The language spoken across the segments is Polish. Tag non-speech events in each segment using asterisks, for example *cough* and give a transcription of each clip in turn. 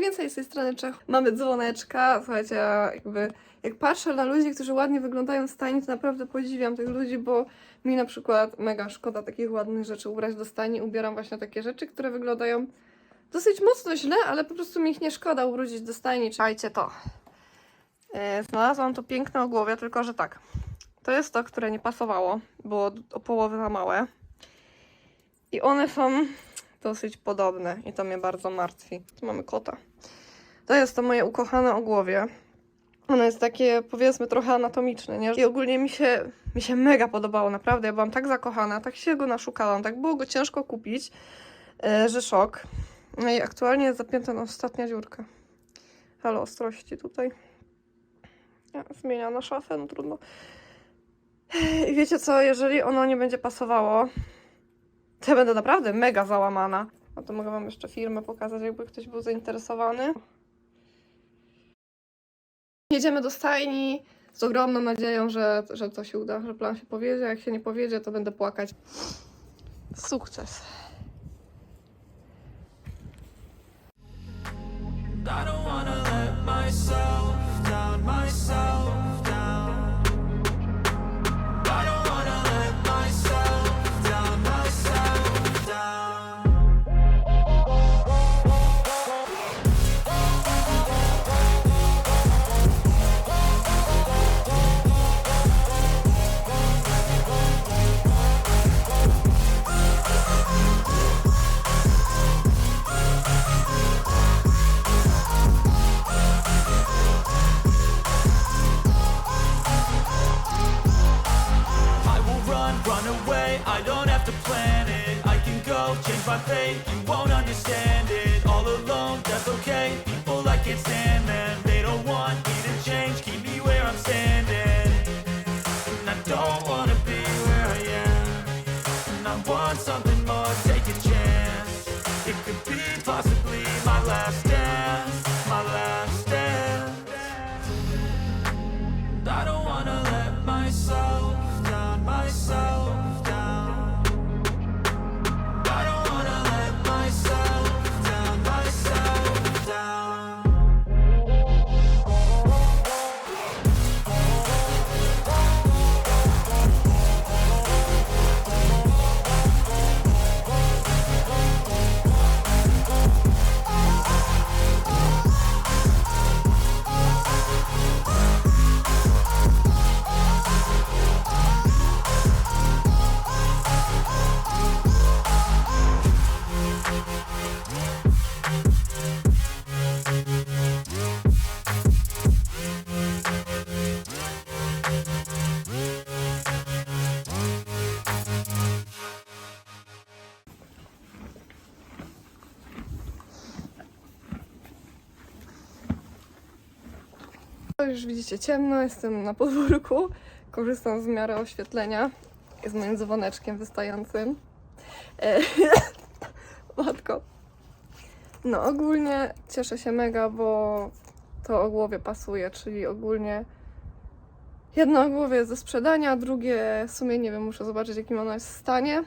Więcej z tej strony Czech. Mamy dzwoneczka, słuchajcie, ja jakby jak patrzę na ludzi, którzy ładnie wyglądają w stajni, to naprawdę podziwiam tych ludzi, bo mi na przykład mega szkoda takich ładnych rzeczy ubrać do stajni. Ubieram właśnie takie rzeczy, które wyglądają dosyć mocno źle, ale po prostu mi ich nie szkoda ubrudzić do stajni. Czajcie to. E, Znalazłam to piękne ogłowie, tylko że tak. To jest to, które nie pasowało, było o połowę za małe. I one są dosyć podobne i to mnie bardzo martwi. Tu mamy kota. To jest to moje ukochane ogłowie. Ono jest takie, powiedzmy, trochę anatomiczne, nie? I ogólnie mi się, mi się mega podobało, naprawdę. Ja byłam tak zakochana, tak się go naszukałam, tak było go ciężko kupić, e, że szok. No i aktualnie jest zapięta na ostatnia dziurka. Halo, ostrości tutaj. Ja, zmienia na szafę, no trudno. I wiecie co, jeżeli ono nie będzie pasowało, to ja będę naprawdę mega załamana. No to mogę wam jeszcze filmę pokazać, jakby ktoś był zainteresowany. Jedziemy do stajni z ogromną nadzieją, że, że to się uda, że plan się powiedzie. Jak się nie powiedzie, to będę płakać. Sukces. Run, away. I don't have to plan it. I can go change my fate. You won't understand it. All alone, that's okay. People I can't stand them. They don't want me to change. Keep me where I'm standing. And I don't wanna be where I am. And I want something more. Take a chance. It could be possibly my last już widzicie ciemno, jestem na podwórku. Korzystam z miary oświetlenia. Z moim dzwoneczkiem wystającym. E, *laughs* Matko. No ogólnie cieszę się mega, bo to ogłowie pasuje, czyli ogólnie jedno ogłowie jest do sprzedania, drugie w sumie nie wiem, muszę zobaczyć jakim ono jest w stanie.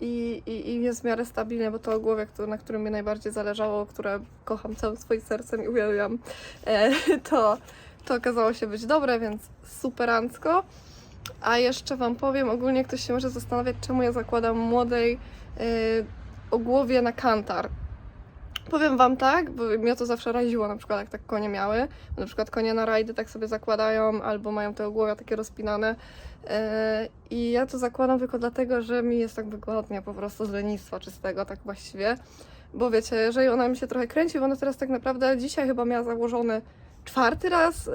I, i, I jest w miarę stabilne, bo to ogłowie, na którym mi najbardziej zależało, które kocham całym swoim sercem i uwielbiam, e, *laughs* to, to okazało się być dobre, więc superancko. A jeszcze Wam powiem, ogólnie ktoś się może zastanawiać, czemu ja zakładam młodej e, ogłowie na kantar. Powiem Wam tak, bo mnie to zawsze raziło, na przykład jak tak konie miały. Na przykład konie na rajdy tak sobie zakładają, albo mają te ogłowia takie rozpinane. E, I ja to zakładam tylko dlatego, że mi jest tak wygodnie po prostu z lenistwa czystego, tak właściwie. Bo wiecie, jeżeli ona mi się trochę kręci, bo ona teraz tak naprawdę dzisiaj chyba miała założony czwarty raz y,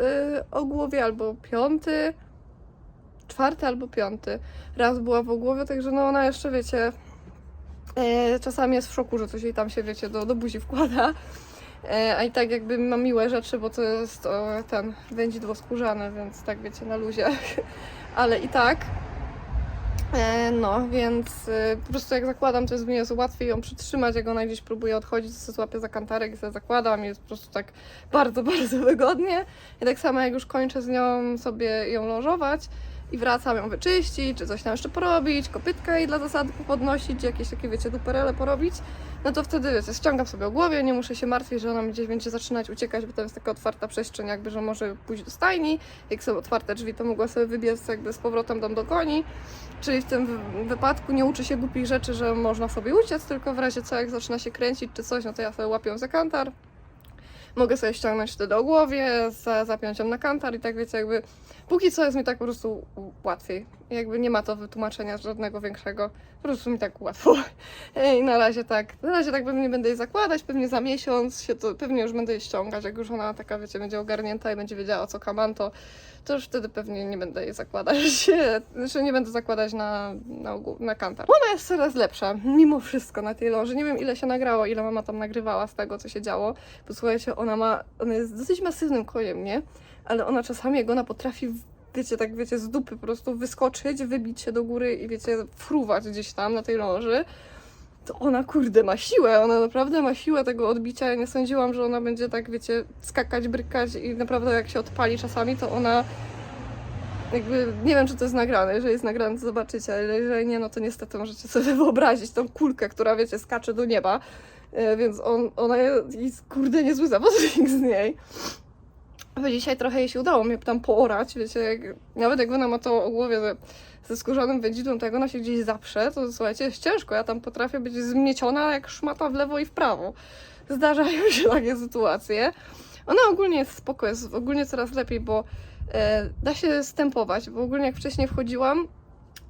o głowie, albo piąty. Czwarty albo piąty raz była w głowie, także no ona jeszcze wiecie. E, czasami jest w szoku, że coś jej tam się, wiecie, do, do buzi wkłada. E, a i tak jakby ma miłe rzeczy, bo to jest o, ten wędzidło skórzane, więc tak wiecie, na luzie. *laughs* Ale i tak. E, no, więc po prostu jak zakładam, to jest mi jest łatwiej ją przytrzymać, jak ona gdzieś próbuje odchodzić, to złapię za kantarek i sobie zakładam i jest po prostu tak bardzo, *laughs* bardzo wygodnie. I tak samo jak już kończę z nią sobie ją lożować, i wracam ją wyczyścić, czy coś tam jeszcze porobić, kopytka jej dla zasady podnosić, jakieś takie, wiecie, duperele porobić, no to wtedy, wiecie, ściągam sobie o głowie, nie muszę się martwić, że ona gdzieś będzie zaczynać uciekać, bo to jest taka otwarta przestrzeń, jakby, że może pójść do stajni, jak są otwarte drzwi, to mogła sobie wybiec jakby z powrotem tam do koni, czyli w tym wy- wypadku nie uczy się głupich rzeczy, że można sobie uciec, tylko w razie co, jak zaczyna się kręcić czy coś, no to ja sobie łapię za kantar, mogę sobie ściągnąć wtedy o głowie, za, zapiąć ją na kantar i tak wiecie, jakby póki co jest mi tak po prostu łatwiej. Jakby nie ma to wytłumaczenia żadnego większego, po prostu mi tak łatwo. I na razie tak, na razie tak pewnie będę jej zakładać, pewnie za miesiąc się to, pewnie już będę jej ściągać, jak już ona taka, wiecie, będzie ogarnięta i będzie wiedziała o co kaman, to, już wtedy pewnie nie będę jej zakładać, *laughs* znaczy nie będę zakładać na, na, ogół- na kantar. Ona jest coraz lepsza, mimo wszystko na tej loży. Nie wiem ile się nagrało, ile mama tam nagrywała z tego, co się działo. Posłuchajcie, ona ma, ona jest dosyć masywnym kojem, nie? Ale ona czasami, jak ona potrafi, wiecie, tak wiecie, z dupy po prostu wyskoczyć, wybić się do góry i wiecie, fruwać gdzieś tam na tej loży, to ona kurde ma siłę, ona naprawdę ma siłę tego odbicia. Ja nie sądziłam, że ona będzie tak, wiecie, skakać, brykać i naprawdę jak się odpali czasami, to ona jakby, nie wiem czy to jest nagrane, jeżeli jest nagrane to zobaczycie, ale jeżeli nie, no to niestety możecie sobie *laughs* wyobrazić tą kulkę, która wiecie, skacze do nieba, E, więc on, ona jest kurde niezły zawodnik z niej. Bo dzisiaj trochę jej się udało mnie tam poorać, wiecie, jak, nawet jak ona ma to o głowie ze, ze skórzanym wędzidłem, to jak ona się gdzieś zaprze, to słuchajcie, jest ciężko, ja tam potrafię być zmieciona jak szmata w lewo i w prawo. Zdarzają *laughs* się takie sytuacje. Ona ogólnie jest spoko, jest ogólnie coraz lepiej, bo e, da się stępować, bo ogólnie jak wcześniej wchodziłam,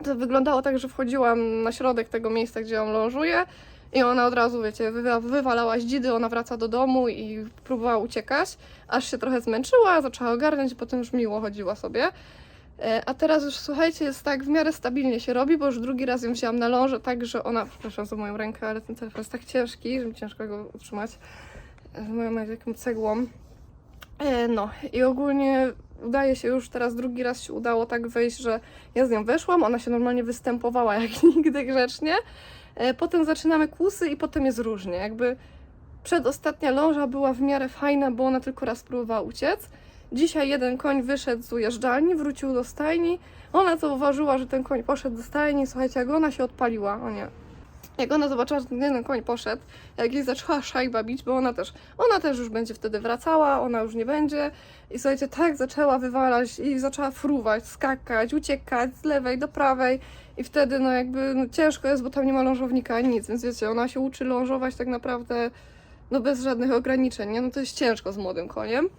to wyglądało tak, że wchodziłam na środek tego miejsca, gdzie ją lążuję i ona od razu, wiecie, wywa- wywalała dzidy, ona wraca do domu i próbowała uciekać, aż się trochę zmęczyła, zaczęła ogarniać potem już miło chodziła sobie. E, A teraz już, słuchajcie, jest tak w miarę stabilnie się robi, bo już drugi raz ją wzięłam na lążę, tak, że ona, przepraszam za moją rękę, ale ten telefon jest tak ciężki, że mi ciężko go utrzymać z moją taką cegłą. E, No i ogólnie udaje się już teraz drugi raz się udało tak wejść, że ja z nią weszłam, ona się normalnie występowała jak *laughs* nigdy grzecznie. E, Potem zaczynamy kłusy i potem jest różnie. Jakby przedostatnia ląża była w miarę fajna, bo ona tylko raz próbowała uciec. Dzisiaj jeden koń wyszedł z ujeżdżalni, wrócił do stajni. Ona zauważyła, że ten koń poszedł do stajni. Słuchajcie, jak ona się odpaliła, o nie. Jak ona zobaczyła, że ten jeden koń poszedł, jak jej zaczęła szajba bić, bo ona też, ona też już będzie wtedy wracała, ona już nie będzie. I słuchajcie, tak zaczęła wywalać i zaczęła fruwać, skakać, uciekać z lewej do prawej. I wtedy, no jakby no, ciężko jest, bo tam nie ma lążownika ani nic, więc wiecie, ona się uczy lążować tak naprawdę no bez żadnych ograniczeń, nie? No to jest ciężko z młodym koniem.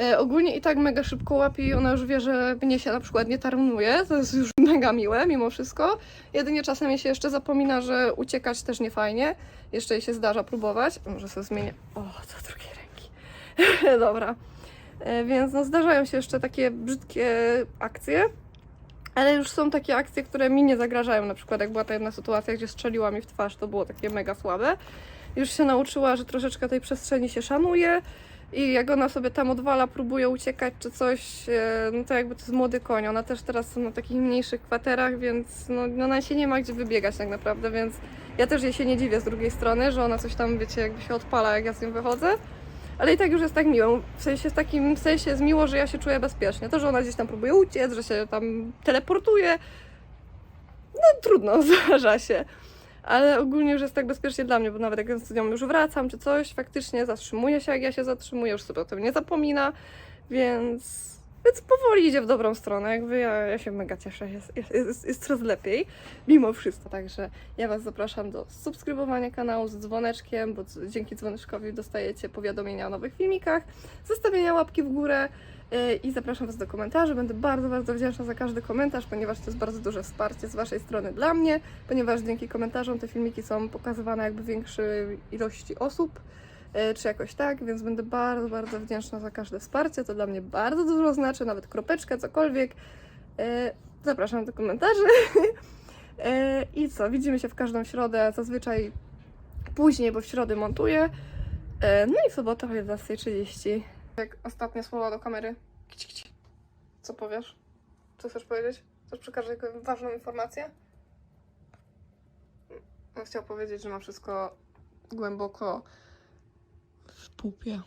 E, ogólnie i tak mega szybko łapie i ona już wie, że mnie się na przykład nie tarnuje, to jest już *laughs* mega miłe mimo wszystko. Jedynie czasem jej się jeszcze zapomina, że uciekać też nie fajnie. Jeszcze jej się zdarza próbować. Może sobie zmienię. O, do drugiej ręki. *laughs* Dobra. E, więc no zdarzają się jeszcze takie brzydkie akcje. Ale już są takie akcje, które mi nie zagrażają. Na przykład jak była ta jedna sytuacja, gdzie strzeliła mi w twarz, to było takie mega słabe. Już się nauczyła, że troszeczkę tej przestrzeni się szanuje i jak ona sobie tam odwala, próbuje uciekać czy coś, e, no to jakby to jest młody koń. Ona też teraz są na takich mniejszych kwaterach, więc no, no ona się nie ma gdzie wybiegać tak naprawdę, więc ja też jej się nie dziwię z drugiej strony, że ona coś tam, wiecie, jakby się odpala, jak ja z nią wychodzę. Ale i tak już jest tak miło. W sensie w takim sensie jest miło, że ja się czuję bezpiecznie. To, że ona gdzieś tam próbuje uciec, że się tam teleportuje, no trudno, *laughs* zdarza się. Ale ogólnie już jest tak bezpiecznie dla mnie, bo nawet jak z nią już wracam czy coś, faktycznie zatrzymuje się, jak ja się zatrzymuję, już sobie o tym nie zapomina, więc, więc powoli idzie w dobrą stronę. Jakby ja, ja się mega cieszę, jest, jest, jest, coraz lepiej, mimo wszystko. Także ja Was zapraszam do subskrybowania kanału z dzwoneczkiem, bo dzięki dzwoneczkowi dostajecie powiadomienia o nowych filmikach, zostawienia łapki w górę. yy, I zapraszam Was do komentarzy. Będę bardzo, bardzo wdzięczna za każdy komentarz, ponieważ to jest bardzo duże wsparcie z Waszej strony dla mnie, ponieważ dzięki komentarzom te filmiki są pokazywane jakby większej ilości osób, czy jakoś tak, więc będę bardzo, bardzo wdzięczna za każde wsparcie. To dla mnie bardzo dużo znaczy, nawet kropeczkę, cokolwiek. Yy, Zapraszam do komentarzy. Yy, *laughs* I co? Widzimy się w każdą środę, zazwyczaj później, bo w środę montuję. No i w sobotę o 11.30. Jak ostatnie słowa do kamery. Co powiesz? Co chcesz powiedzieć? Chcesz przekazać jakąś ważną informację? No, chciał powiedzieć, że ma wszystko głęboko w pupie.